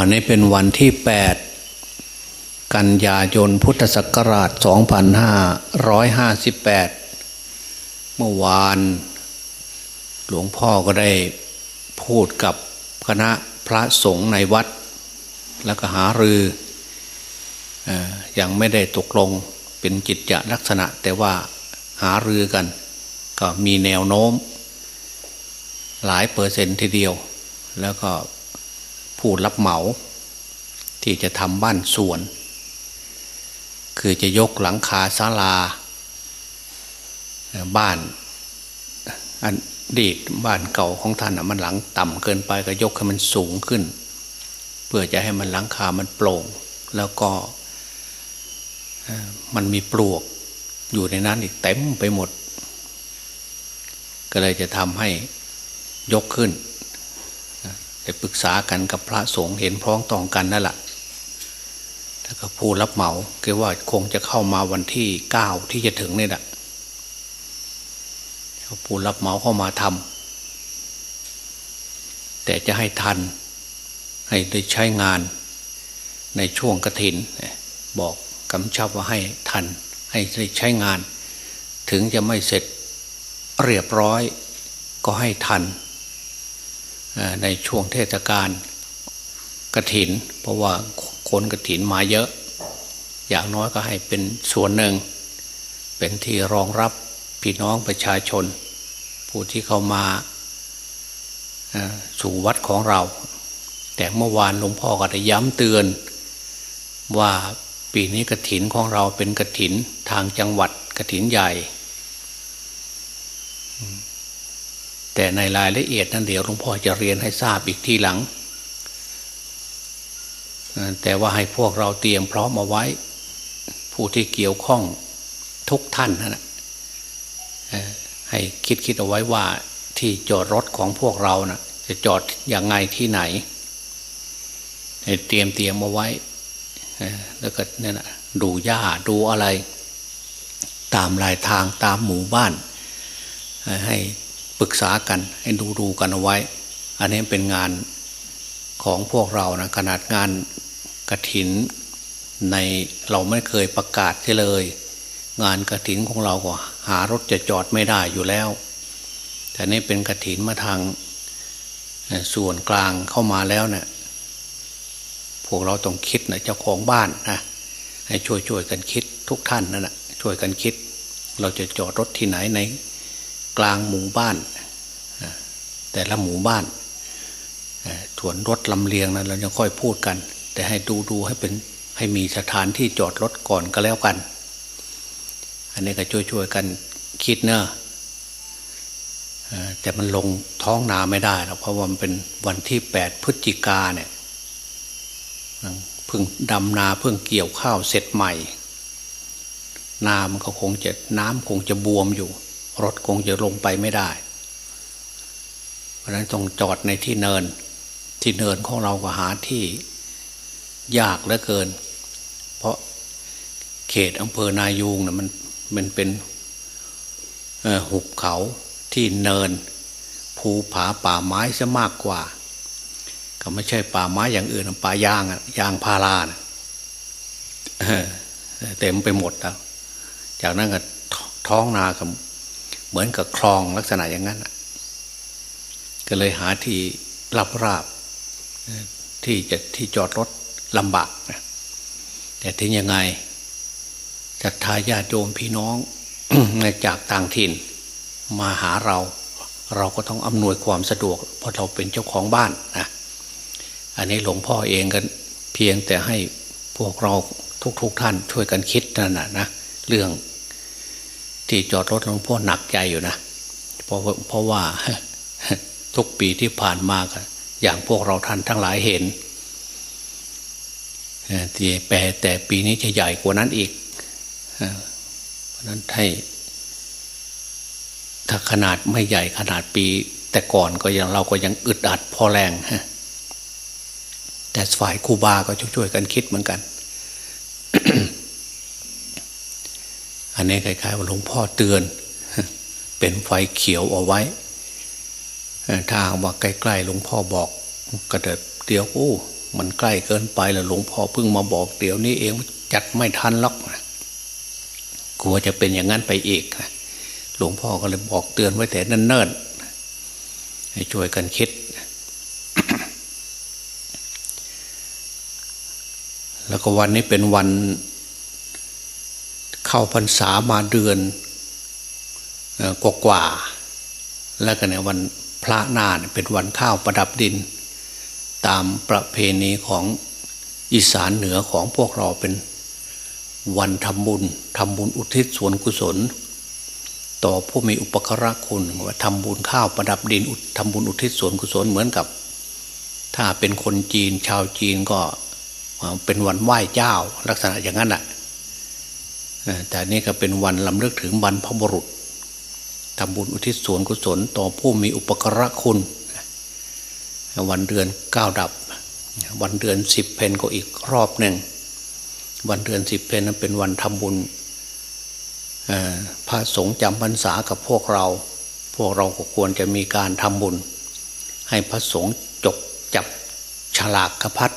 วันนี้เป็นวันที่ 8 กันยายนพุทธศักราช 2558 เมื่อวาน หลวงพ่อก็ได้พูดกับคณะพระสงฆ์ในวัด แล้วก็หารืออยังไม่ได้ตกลงเป็นจิตจะลักษณะ แต่ว่าหารือกัน ก็มีแนวโน้ม หลายเปอร์เซ็นต์ทีเดียว แล้วก็ ผู้รับเหมา ที่จะทำบ้านสวน คือจะยกหลังคาศาลา บ้านอันดีดบ้านเก่าของท่านมันหลังต่ำเกินไปก็ยกให้มันสูงขึ้น เพื่อจะให้มันหลังคามันโปร่ง แล้วก็มันมีปลวกอยู่ในนั้นอีกเต็มไปหมด ก็เลยจะทำให้ยกขึ้น ปปรึกษากันกับพระสงฆ์เห็นพร้องต้องกันนั่นแหละแล้วก็ผู้รับเหมาคือว่าคงจะเข้ามาวันที่เก้าที่จะถึงนี่แหละผู้รับเหมาเข้ามาทำแต่จะให้ทัน ให้ได้ใช้งานในช่วงกระถิน บอกกำชับว่าให้ทัน ให้ได้ใช้งาน ถึงจะไม่เสร็จเรียบร้อยก็ให้ทัน ในช่วงเทศกาลกระถิน เพราะว่าคนกระถินมาเยอะ อย่างน้อยก็ให้เป็นส่วนหนึ่ง เป็นที่รองรับพี่น้องประชาชน ผู้ที่เข้ามาสู่วัดของเรา แต่เมื่อวานหลวงพ่อก็ได้ย้ำเตือน ว่าปีนี้กระถินของเราเป็นกระถินทางจังหวัดกระถินใหญ่ แต่ในรายละเอียดนั้นเดี๋ยวหลวงพ่อจะเรียนให้ทราบอีกทีหลัง แต่ว่าให้พวกเราเตรียมพร้อมเอาไว้ ผู้ที่เกี่ยวข้องทุกท่านนะให้คิดคิดเอาไว้ว่าที่จอดรถของพวกเรานะ่ะ จะจอดอย่างไงที่ไหนเตรียมเตรียมเอาไว้แล้วก็เนี่ยนะดูหญ้าดูอะไร ตามลายทางตามหมู่บ้าน ให้ ปรึกษากันให้ดูดูกันเอาไว้ อันนี้เป็นงานของพวกเรานะขนาดงานกระถินในเราไม่เคยประกาศเลย งานกระถินของเราก็หารถจะจอดไม่ได้อยู่แล้ว แต่นี่เป็นกระถินมาทางส่วนกลางเข้ามาแล้วเนะี่ยพวกเราต้องคิดนะเจ้าของบ้านนะให้ช่วยช่วยกันคิดทุกท่านนั่นแหะช่วยกันคิด เราจะจอดรถที่ไหนใน กลางหมู่บ้าน แต่ละหมู่บ้านถวนรถลำเลียงนั้นเราจะค่อยพูดกัน แต่ให้ดูดูให้เป็นให้มีสถานที่จอดรถก่อนก็แล้วกัน อันนี้ก็ช่วยๆกันคิดเนอะแต่มันลงท้องนาไม่ได้หรอกเพราะว่ามันเป็นวันที่แปดพฤศจิกาเนี่ยเพิ่งดำนาเพิ่งเกี่ยวข้าวเสร็จใหม่ นามันก็คงจะน้ำคงจะบวมอยู่ รถคงจะลงไปไม่ได้ เพราะนั้นต้องจอดในที่เนิน ที่เนินของเราก็หาที่ยากเหลือเกิน เพราะเขตอำเภอนายูงนะ่ะมันมันเป็นหุบเขาที่เนิน ภูผาป่าไม้ซะมากกว่า ก็ไม่ใช่ป่าไม้อย่างอื่นป่ายางอะยางพารานะเต็มไปหมดแล้วจากนั้นก็ท้องนากับ เหมือนกับคลองลักษณะอย่างนั้นก็เลยหาที่รับราบที่จะที่จอดรถลำบากนะแต่ถึงยังไงศรัทธาญาติโยมพี่น้องจากต่างถิ่น มาหาเรา เราก็ต้องอำนวยความสะดวก เพราะเราเป็นเจ้าของบ้านนะอันนี้หลวงพ่อเองกันเพียงแต่ให้พวกเราทุกๆทท่านช่วยกันคิดนั่นนะนะเรื่อง ที่จอดรถหลวงพ่อหนักใจอยู่นะเพราะเพราะว่าทุกปีที่ผ่านมาก็อย่างพวกเราท่านทั้งหลายเห็นแต่แต่ปีนี้จะใหญ่กว่านั้นอีกเพราะนั้นให้ถ้าขนาดไม่ใหญ่ขนาดปี แต่ก่อนก็ยังเราก็ยังอึดอัดพอแรงฮะแต่ฝ่ายคูบาก็ช่วยกันคิดเหมือนกัน อันนี้คล้ายๆว่าหลวงพ่อเตือน เป็นไฟเขียวเอาไว้ ถ้าว่าใกล้ๆหลวงพ่อบอกกระเดิดเดียวโอ้ มันใกล้เกินไปแล้วหลวงพ่อเพิ่งมาบอกเดี๋ยวนี้เองจัดไม่ทันล็อกนะกลัวจะเป็นอย่างนั้นไปอีกนะหลวงพ่อก็เลยบอกเตือนไว้แต่เนิ่นๆให้ช่วยกันคิด แล้วก็วันนี้เป็นวัน เข้าพรรษามาเดือนกว่ากว่าๆแล้วก็ในวันพระนาเป็นวันข้าวประดับดิน ตามประเพณีของอีสานเหนือของพวกเราเป็นวันทำบุญทำบุญอุทิศส่วนกุศล ต่อผู้มีอุปการะคุณว่าทำบุญข้าวประดับดินทำบุญอุทิศส่วนกุศลเหมือนกับ ถ้าเป็นคนจีนชาวจีนก็เป็นวันไหว้เจ้า ลักษณะอย่างนั้นแหละ แต่นี่ก็เป็นวันลำลึกถึงบรรพบุรุษทำบุญอุทิศส่วนกุศลต่อผู้มีอุปกระคุณ วันเดือนเก้าดับ วันเดือนสิบเพนก็อีกรอบหนึ่ง วันเดือนสิบเพนนั้นเป็นวันทำบุญพระสงฆ์จำพรรษากับพวกเรา พวกเราก็ควรจะมีการทำบุญ ให้พระสงฆ์จบจับฉลากกระพัด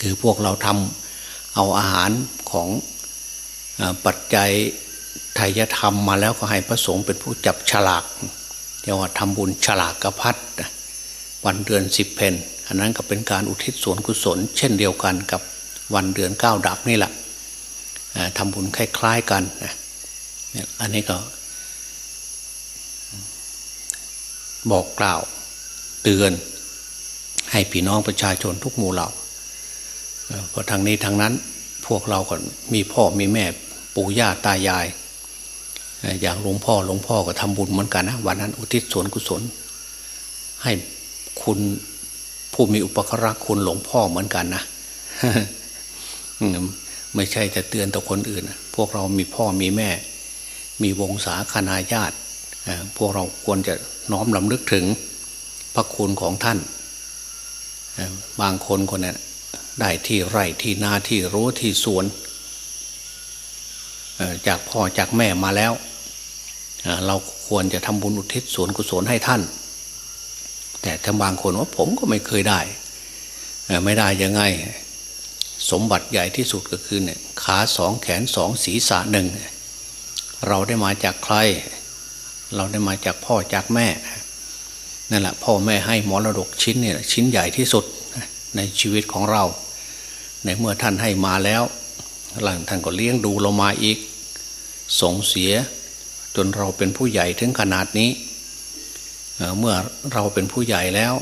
คือพวกเราทำเอาอาหารของ ปัจจัยไทยธรรมมาแล้วก็ให้พระสงฆ์เป็นผู้จับฉลากเรียกว่าทำบุญฉลากกระพัดวันเดือนสิบเพนอันนั้นก็เป็นการอุทิศส่วนกุศล เช่นเดียวกันกับวันเดือนเก้าดับนี่แหละทำบุญคล้ายๆกันอันนี้ก็ บอกกล่าวเตือน ให้พี่น้องประชาชนทุกหมู่เหล่าเพราะทางนี้ทางนั้นพวกเราก็มีพ่อมีแม่ ปู่ย่าตายาย อย่างหลวงพ่อหลวงพ่อก็ทำบุญเหมือนกันนะวันนั้น อุทิศส่วนกุศล ให้คุณผู้มีอุปการะคุณหลวงพ่อเหมือนกันนะไม่ใช่จะเตือนต่อคนอื่น พวกเรามีพ่อมีแม่ มีวงศาคณาญาติพวกเราควรจะน้อมลำลึกถึงพระคุณของท่าน บางคนคนนี้นได้ที่ไร่ที่นาที่รู้ที่สวน จากพ่อจากแม่มาแล้ว เราควรจะทำบุญอุทิศส่วนกุศลให้ท่าน แต่ถ้าบางคนว่าผมก็ไม่เคยได้ ไม่ได้ยังไง สมบัติใหญ่ที่สุดก็คือเนี่ยขาสองแขนสองศีรษะหนึ่ง เราได้มาจากใคร เราได้มาจากพ่อจากแม่นั่นแหละพ่อแม่ให้มรดกชิ้นเนี่ยชิ้นใหญ่ที่สุดในชีวิตของเรา ในเมื่อท่านให้มาแล้ว หลังท่านก็เลี้ยงดูเรามาอีกส่งเสีย จนเราเป็นผู้ใหญ่ถึงขนาดนี้ เมื่อเราเป็นผู้ใหญ่แล้ว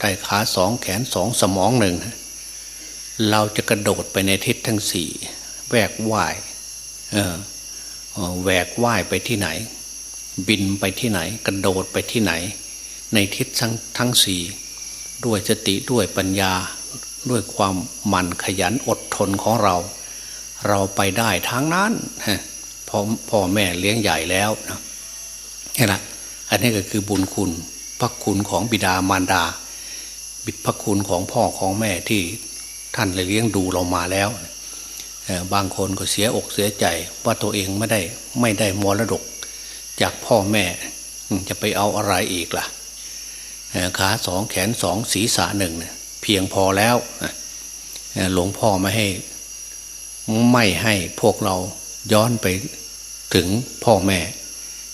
ได้ขาสองแขนสองสมองหนึ่ง เราจะกระโดดไปในทิศทั้งสี่แวกว่ายแวกว่ายไปที่ไหน บินไปที่ไหน กระโดดไปที่ไหน ในทิศทั้งทั้งสี่ด้วยสติด้วยปัญญาด้วยความหมั่นขยันอดทนของเรา เราไปได้ทั้งนั้นพ่อพ่อแม่เลี้ยงใหญ่แล้วนะนี่แหละอันนี้ก็คือบุญคุณพระคุณของบิดามารดา บิดพระคุณของพ่อของแม่ที่ท่านเลยเลี้ยงดูเรามาแล้ว บางคนก็เสียอกเสียใจว่าตัวเองไม่ได้ไม่ได้มรดก จากพ่อแม่จะไปเอาอะไรอีกล่ะขาสองแขนสองศีรษะหนึ่งเพียงพอแล้วหลวงพ่อไม่ให้ ไม่ให้พวกเราย้อนไปถึงพ่อแม่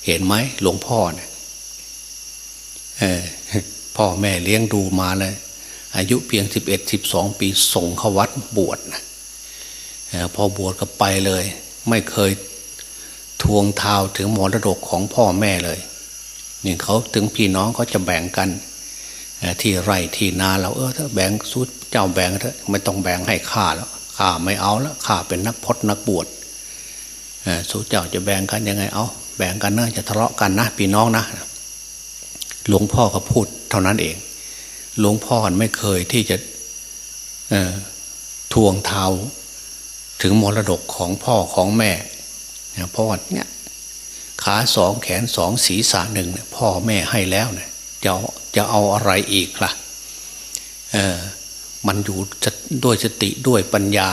เห็นไหมหลวงพ่อเนี่ยพ่อแม่เลี้ยงดูมาเลยอายุเพียงสิบเอ็ดสิบสองปีส่งเข้าวัดบวชนะพอบวชก็ไปเลย ไม่เคยทวงท้าถึงมรดกของพ่อแม่เลยนี่เขาถึงพี่น้องเขาจะแบ่งกันที่ไร่ที่นาเราเออถ้าแบ่งสุดเจ้าแบ่งเถอะไม่ต้องแบ่งให้ข้าแล้ว ข้าไม่เอาแล้วข้าเป็นนักพจนักบวชสู้เจ้าจะแบ่งกันยังไงเอาแบ่งกันนะจะทะเลาะกันนะพี่น้องนะหลวงพ่อก็พูดเท่านั้นเอง หลวงพ่อไม่เคยที่จะทวงเท้าถึงมรดกของพ่อของแม่เพราะว่าเนี่ยขาสองแขนสองศีรษะหนึ่งพ่อแม่ให้แล้วเนี่ยจะจะเอาอะไรอีกละ่ะ เออ มันอยู่ด้วยสติด้วยปัญญา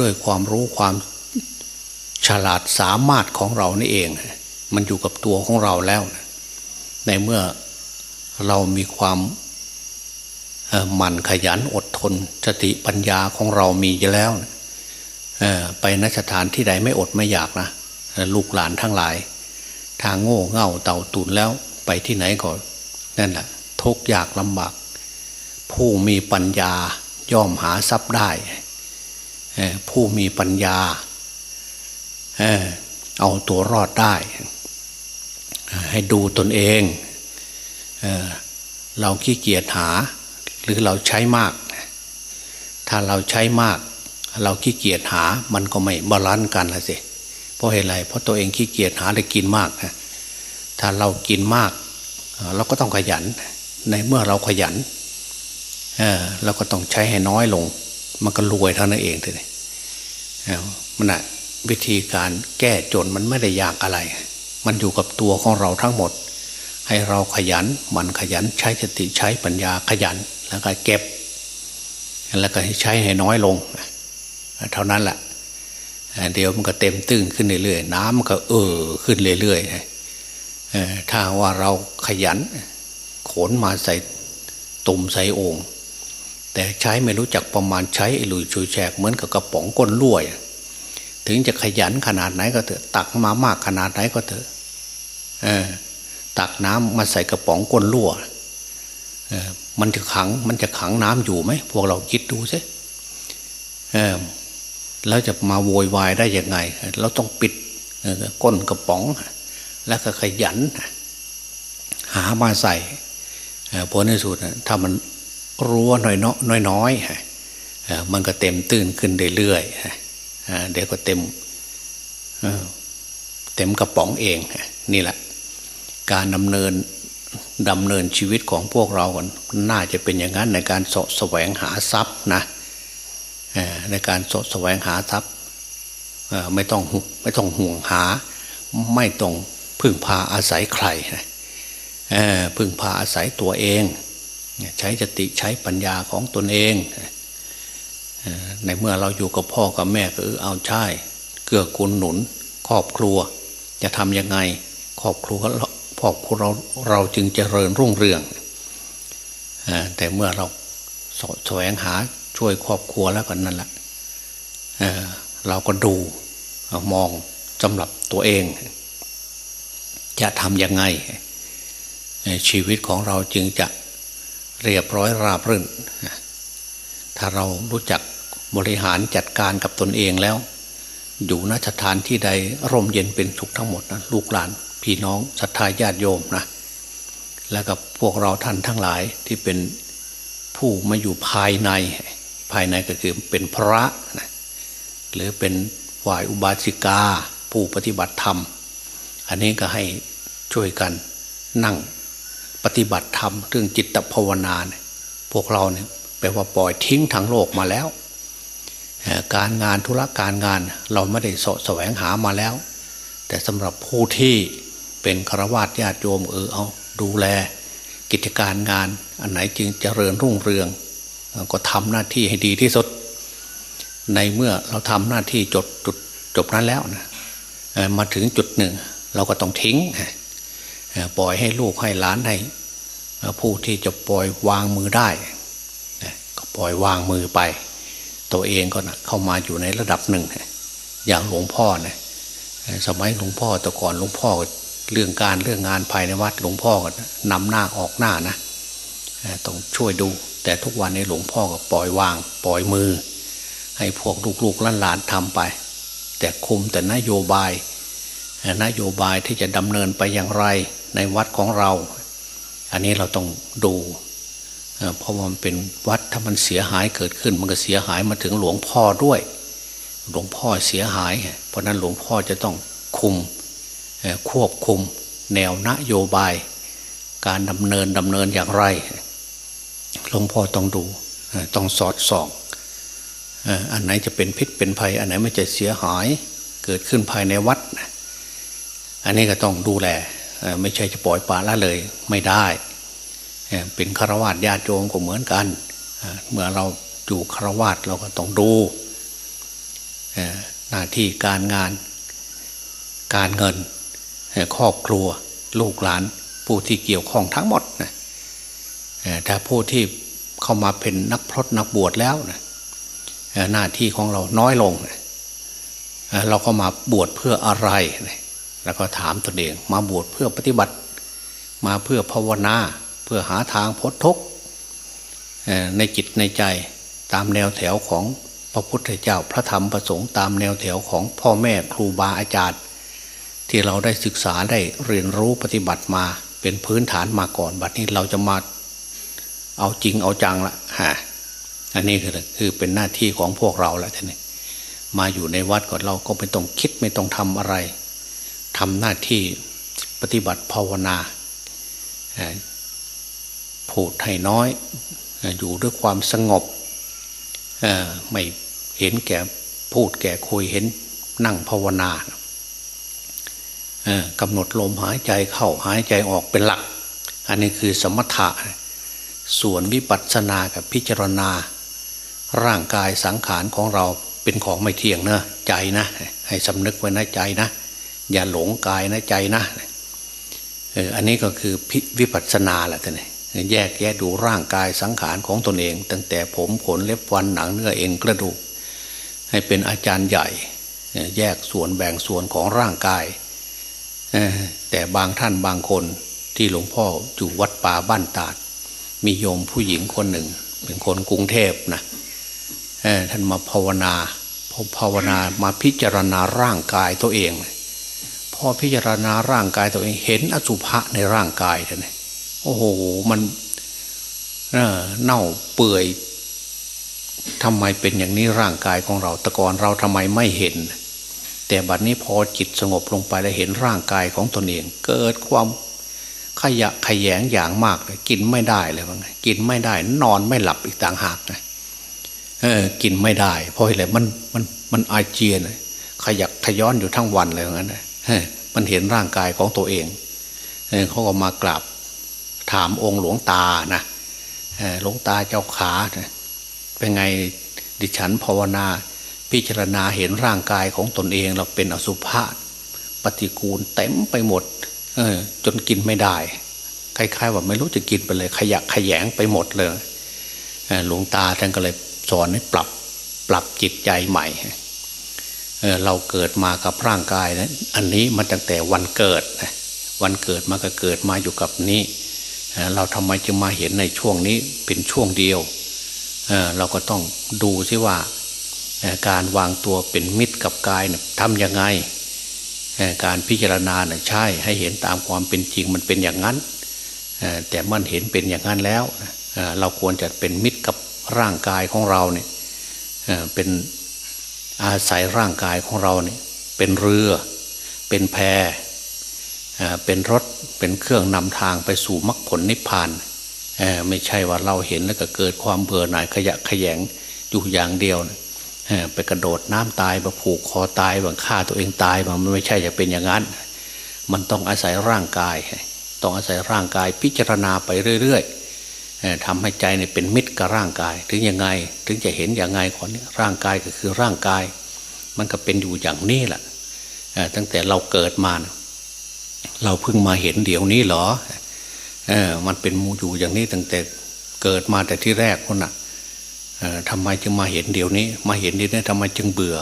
ด้วยความรู้ความฉลาดสามารถของเรานี่เอง มันอยู่กับตัวของเราแล้ว ในเมื่อเรามีความหมั่นขยันอดทนสติปัญญาของเรามีอยู่แล้วไปนสถานที่ใดไม่อดไม่อยากนะลูกหลานทั้งหลาย ทางโง่เง่าเต่าตุนแล้วไปที่ไหนก็นั่นแหละทุกข์ยากลำบาก ผู้มีปัญญาย่อมหาทรัพย์ได้ ผู้มีปัญญา เอาตัวรอดได้ ให้ดูตนเอง เราขี้เกียจหา หรือเราใช้มาก ถ้าเราใช้มาก เราขี้เกียจหา มันก็ไม่บาลานซ์กันละสิ เพราะเหตุไร เพราะตัวเองขี้เกียจหาได้กินมากนะถ้าเรากินมากเอ่อเราก็ต้องขยัน ในเมื่อเราขยันเออเราก็ต้องใช้ให้น้อยลง มันก็รวยเท่านั้นเองเลยมันอะวิธีการแก้จนมันไม่ได้ยากอะไร มันอยู่กับตัวของเราทั้งหมด ให้เราขยันหมันขยันใช้สติใช้ปัญญาขยันแล้วก็เก็บ แล้วก็ใช้ให้น้อยลง เท่านั้นแหละเดี๋ยวมันก็เต็มตื้นขึ้นเรื่อยๆน้ำก็เออขึ้นเรื่อยๆถ้าว่าเราขยัน ขนมาใส่ตุ่มใส่โองค์ แต่ใช้ไม่รู้จักประมาณใช้ไอ้ลุยชุยแฉกเหมือนกับกระป๋องก้นรั่วอะถึงจะขยันขนาดไหนก็เถอะ ตักมามากขนาดไหนก็เถอะตักน้ำมาใส่กระป๋องก้นรั่วมันจะขังมันจะขังน้ำอยู่ไหมพวกเราคิดดูสิแล้วจะมาโวยวายได้ยังไง เราต้องปิดก้นกระป๋อง แล้วก็ขยัน หามาใส่ผลในสุดถ้ามัน รั้วน้อยน้อยน้อยๆมันก็เต็มตื้นขึ้นเรื่อยๆเอ่อเดี๋ยวก็เต็มเต็มกระป๋องเองนี่แหละ การดำเนินดำเนินชีวิตของพวกเรากันน่าจะเป็นอย่างนั้นในการสะแสวงหาทรัพย์นะในการสะแสวงหาทรัพย์ไม่ต้องไม่ต้องห่วงหา ไม่ต้องพึ่งพาอาศัยใครพึ่งพาอาศัยตัวเอง ใช้สติใช้ปัญญาของตนเองในเมื่อเราอยู่กับพ่อกับแม่ก็เออเอาใช่เกื้อกูลหนุน ครอบครัว จะทำยังไงครอบครัวครอบครัวเราเราจึงเจริญรุ่งเรืองแต่เมื่อเราสแสวงหาช่วยครอบครัวแล้วก็นั่นแหละเเราก็ดูมองสำหรับตัวเอง จะทำยังไง ชีวิตของเราจึงจะ เรียบร้อยราบรื่น ถ้าเรารู้จักบริหารจัดการกับตนเองแล้ว อยู่นสถานที่ใดร่มเย็นเป็นสุขทั้งหมดนะลูกหลานพี่น้องศรัทธาญาติโยมนะแล้วกับพวกเราท่านทั้งหลายที่เป็นผู้มาอยู่ภายในภายในก็คือเป็นพระนะหรือเป็นฝ่ายอุบาสิกา ผู้ปฏิบัติธรรม อันนี้ก็ให้ช่วยกันนั่ง ปฏิบัติธรรมเรื่องจิตภาวนาเนี่ยพวกเราเนี่ยแปลว่าปล่อยทิ้งทางโลกมาแล้ว การงานธุรการงานเราไม่ได้สะแสวงหามาแล้ว แต่สำหรับผู้ที่เป็นฆราวาสญาติโยมเออเอาดูแล กิจการงาน อันไหนจึงเจริญรุ่งเรือง ก็ทำหน้าที่ให้ดีที่สุด ในเมื่อเราทำหน้าที่จดจุดจบนั้นแล้วนะมาถึงจุดหนึ่ง เราก็ต้องทิ้ง ปล่อยให้ลูกให้หลานให้ผู้ที่จะปล่อยวางมือได้ก็ปล่อยวางมือไป ตัวเองก็นะเข้ามาอยู่ในระดับหนึ่ง อย่างหลวงพ่อนะเอ่อสมัยหลวงพ่อแต่ก่อนหลวงพ่อเรื่องการเรื่องงานภายในวัดหลวงพ่อก็นำหน้าออกหน้านะต้องช่วยดู แต่ทุกวันในหลวงพ่อก็ปล่อยวาง ปล่อยมือ ให้พวกลูกๆหลานๆทำไป แต่คุมแต่นโยบายนโยบายที่จะดำเนินไปอย่างไร ในวัดของเรา อันนี้เราต้องดูเพราะว่ามันเป็นวัดถ้ามันเสียหายเกิดขึ้น มันก็เสียหายมาถึงหลวงพ่อด้วย หลวงพ่อเสียหาย เพราะนั้นหลวงพ่อจะต้องคุมควบคุมแนวนโยบาย การดำเนินดำเนินอย่างไร หลวงพ่อต้องดูต้องสอดส่องอันไหนจะเป็นพิษเป็นภัย อันไหนไม่จะเสียหายเกิดขึ้นภายในวัด อันนี้ก็ต้องดูแล ไม่ใช่จะปล่อยปละละเลย ไม่ได้ เป็นฆราวาสญาติโยมก็เหมือนกัน เมื่อเราอยู่ฆราวาสเราก็ต้องดูหน้าที่การงานการเงินครอบครัวลูกหลานผู้ที่เกี่ยวข้องทั้งหมดนะเอ่อถ้าผู้ที่เข้ามาเป็นนักพรตนักบวชแล้วนะหน้าที่ของเราน้อยลงนะเราก็มาบวชเพื่ออะไรนะ แล้วก็ถามตนเอง มาบวชเพื่อปฏิบัติ มาเพื่อภาวนา เพื่อหาทางพ้นทุกข์ในจิตในใจตามแนวแถวของพระพุทธเจ้าพระธรรมประสงค์ตามแนวแถวของพ่อแม่ครูบาอาจารย์ ที่เราได้ศึกษาได้เรียนรู้ปฏิบัติมาเป็นพื้นฐานมาก่อนบัดนี้เราจะมาเอาจริงเอาจังละฮะอันนี้คือคือเป็นหน้าที่ของพวกเราแล้วท่านนี่มาอยู่ในวัดก่อนเราก็ไม่ต้องคิดไม่ต้องทำอะไร ทำหน้าที่ปฏิบัติภาวนาพูดให้น้อย อยู่ด้วยความสงบไม่เห็นแก่พูดแก่คุยเห็นนั่งภาวนากำหนดลมหายใจเข้าหายใจออกเป็นหลัก อันนี้คือสมถะ ส่วนวิปัสสนากับพิจารณา ร่างกายสังขารของเราเป็นของไม่เที่ยงเนะใจนะ ให้สำนึกไว้นะใจนะ อย่าหลงกายนะใจนะอันนี้ก็คือวิปัสสนาแหละท่านแยกแยะดูร่างกายสังขารของตนเอง ตั้งแต่ผมขนเล็บฟันหนังเนื้อเอ็นกระดูก ให้เป็นอาจารย์ใหญ่ แยกส่วนแบ่งส่วนของร่างกาย แต่บางท่านบางคนที่หลวงพ่ออยู่วัดป่าบ้านตาด มีโยมผู้หญิงคนหนึ่ง เป็นคนกรุงเทพนะท่านมาภาวนาพอภาวนามาพิจารณาร่างกายตัวเอง พอพิจารณาร่างกายตัวเองเห็นอสุภะในร่างกายท่านโอ้โหมันเน่าเปื่อยทำไมเป็นอย่างนี้ร่างกายของเราแต่ก่อนเราทำไมไม่เห็น แต่บัดนี้พอจิตสงบลงไปแล้วเห็นร่างกายของตนเอง เกิดความขยะขยงอย่างมากเลยกินไม่ได้เลยว่าไงกินไม่ได้ นอนไม่หลับอีกต่างหากนะเออ กินไม่ได้ เพราะอะไรมันมันมันอาเจียนขยักขย้อนอยู่ทั้งวันเลยว่างั้นนะ มันเห็นร่างกายของตัวเองเขาก็มากราบถามองค์หลวงตานะหลวงตาเจ้าขาเป็นไงดิฉันภาวนา พิจารณาเห็นร่างกายของตนเองเราเป็นอสุภะปฏิกูลเต็มไปหมดเออจนกินไม่ได้ คล้ายๆว่าไม่รู้จะกินไปเลย ขยะขยงไปหมดเลยหลวงตาท่านก็เลยสอนให้ปรับปรับจิตใจใหม่ เราเกิดมากับร่างกายนะอันนี้มันตั้งแต่วันเกิดนะวันเกิดมาก็เกิดมาอยู่กับนี้ เราทำไมจึงมาเห็นในช่วงนี้เป็นช่วงเดียวเราก็ต้องดูซิว่าการวางตัวเป็นมิตรกับกายนี่ยทำยังไง การพิจารณานี่ยใช่ให้เห็นตามความเป็นจริงมันเป็นอย่างนั้น แต่มันเห็นเป็นอย่างนั้นแล้ว เราควรจะเป็นมิตรกับร่างกายของเราเนี่ยเป็น อาศัยร่างกายของเราเนี่ยเป็นเรือ เป็นแพเป็นรถเป็นเครื่องนำทางไปสู่มรรคผลนิพพานไม่ใช่ว่าเราเห็นแล้วก็เกิดความเบื่อหน่ายขยะขยงอยู่อย่างเดียวนะไปกระโดดน้ำตายมาผูกคอตายบางฆ่าตัวเองตายมันไม่ใช่จะเป็นอย่างนั้น มันต้องอาศัยร่างกาย ต้องอาศัยร่างกายพิจารณาไปเรื่อยๆ ทำให้ใจเนี่ยเป็นมิตรกับร่างกาย ถึงยังไงถึงจะเห็นอย่างไงก่อนร่างกายก็คือร่างกาย มันก็เป็นอยู่อย่างนี้แหละตั้งแต่เราเกิดมาเราเพิ่งมาเห็นเดี๋ยวนี้เหรอเออมันเป็นมูอยู่อย่างนี้ตั้งแต่เกิดมาแต่ที่แรกคนน่ะทำไมจึงมาเห็นเดี๋ยวนี้ มาเห็นนี้ทำไมจึงเบื่อ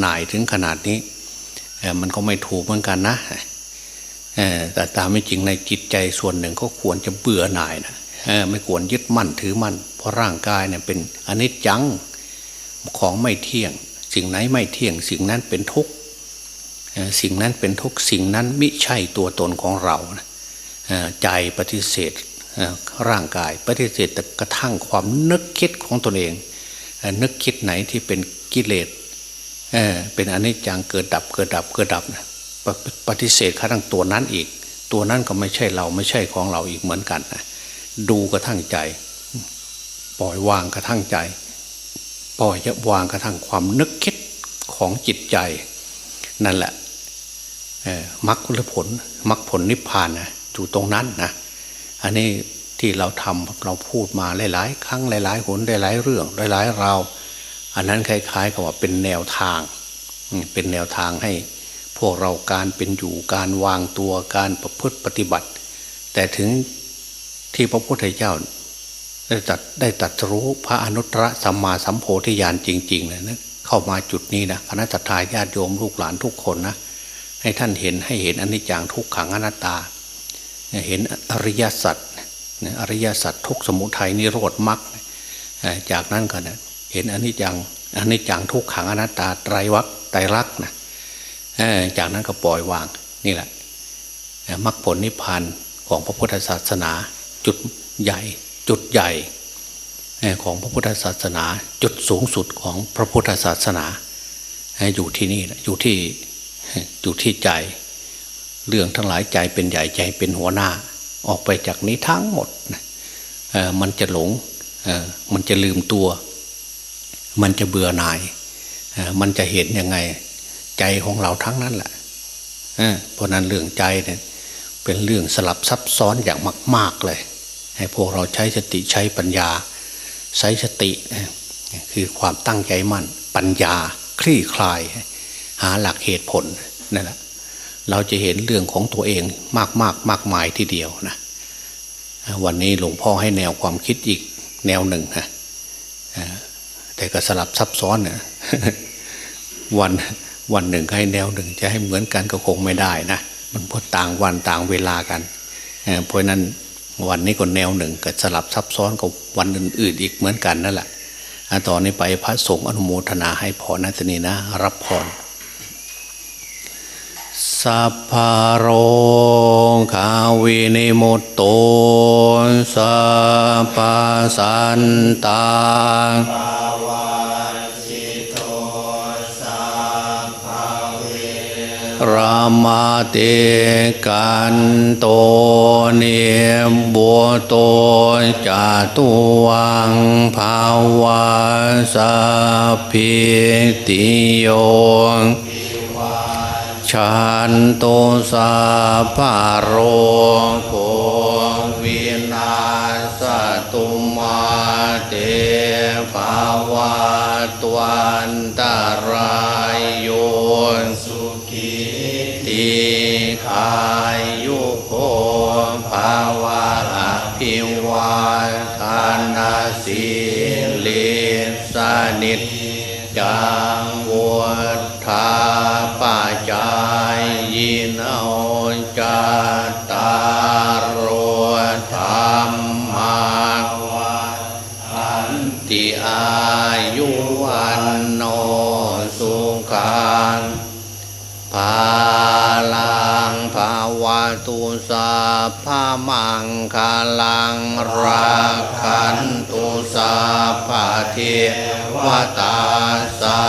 หน่ายถึงขนาดนี้มันก็ไม่ถูกเหมือนกันนะแต่ตามไม่จริงในจิตใจส่วนหนึ่งก็ควรจะเบื่อหน่ายนะ ไม่ควรยึดมั่นถือมั่น เพราะร่างกายเนี่ยเป็นอนิจจังของไม่เที่ยง สิ่งไหนไม่เที่ยง สิ่งนั้นเป็นทุกข์สิ่งนั้นเป็นทุกข์สิ่งนั้นไมิใช่ตัวตนของเราใจปฏิเสธร่างกายปฏิเสธกระทั่งความนึกคิดของตนเอง นึกคิดไหนที่เป็นกิเลสเป็นอนิจจังเกิดดับเกิดดับเกิดดับปฏิเสธกระทั่งตัวนั้นอีก ตัวนั้นก็ไม่ใช่เราไม่ใช่ของเราอีกเหมือนกันนะ ดูกระทั่งใจ ปล่อยวางกระทั่งใจ ปล่อยวางกระทั่งความนึกคิดของจิตใจ นั่นแหละมรรคผลมรรคผลนิพพานนะอยู่ตรงนั้นนะอันนี้ที่เราทำเราพูดมาหลาย ๆ ครั้งหลายๆหนหลายๆเรื่องหลายๆเราอันนั้นคล้ายๆกับว่าเป็นแนวทาง เป็นแนวทางให้พวกเราการเป็นอยู่การวางตัวการประพฤติปฏิบัติ แต่ถึง ที่พระพุทธเจ้าได้ตัดได้ตัดรู้พระอนุตตรสัมมาสัมโพธิญาณจริงๆเลยนะเข้ามาจุดนี้นะคณะทาญาติโยมลูกหลานทุกคนนะให้ท่านเห็นให้เห็นอนิจจังทุกขังอนัตตา เห็นอริยสัจอริยสัจทุกสมุทัยนิโรธมรรคจากนั้นก็นะเห็นอนิจจังอนิจจังทุกขังอนัตตาไตรวัคไตรลักษณ์นะจากนั้นก็ปล่อยวางนี่แหละมรรคผลนิพพานของพระพุทธศาสนา จุดใหญ่จุดใหญ่ของพระพุทธศาสนา จุดสูงสุดของพระพุทธศาสนาอยู่ที่นี่อยู่ที่อยู่ที่ใจ เรื่องทั้งหลายใจเป็นใหญ่ใจเป็นหัวหน้า ออกไปจากนี้ทั้งหมดมันจะหลงมันจะลืมตัว มันจะเบื่อหน่ายมันจะเห็นยังไง ใจของเราทั้งนั้นแหละเพราะนั้นเรื่องใจเนี่ยเป็นเรื่องสลับซับซ้อนอย่างมาก ๆเลย ให้พวกเราใช้สติใช้ปัญญา ใช้สติคือความตั้งใจมั่น ปัญญาคลี่คลาย หาหลักเหตุผลนั่นแหละเราจะเห็นเรื่องของตัวเองมากมากมากมายทีเดียวนะวันนี้หลวงพ่อให้แนวความคิดอีกแนวหนึ่งนะแต่ก็สลับซับซ้อนนะวันวันหนึ่งให้แนวหนึ่งจะให้เหมือนกันก็คงไม่ได้นะมันพอต่างวันต่างเวลากันเพราะนั้น วันนี้ก็แนวหนึ่งก็สลับซับซ้อนกับวันอื่น ๆ อีกเหมือนกันนั่นแหละต่อนนี้ไปพระสงฆ์อนุโมทนาให้พรนัตนีนะ รับพรสัพพโรคาวินิมุตโตสัพพสันตา รามาเตกันโตเนบัวโตจาตุวังภาวะสัพพิติโยฉันโตสาภาโรโควินาสตุมาเตภาวะตวันตาราย จั ตุสาภามังคาลังรักขันตุสาภาเทวตาสา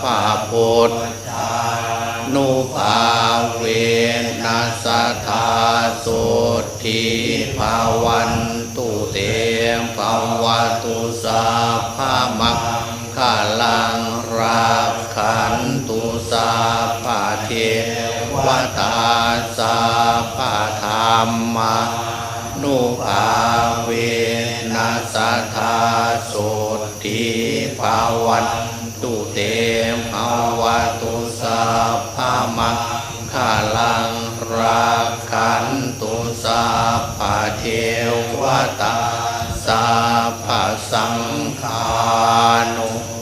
ภาพุทธนุภาเวนัสธาสุทีภาวันตุเตมภาวตุสาภามังคาลังรักขันตุสาภาเทวตา สาภาธรรมนุภาเวนัสธาสุทีภาวันตุเตมภาวตุสาภามังคาลังรักขันตุสาภาเทวตาสาภาสังฆานุ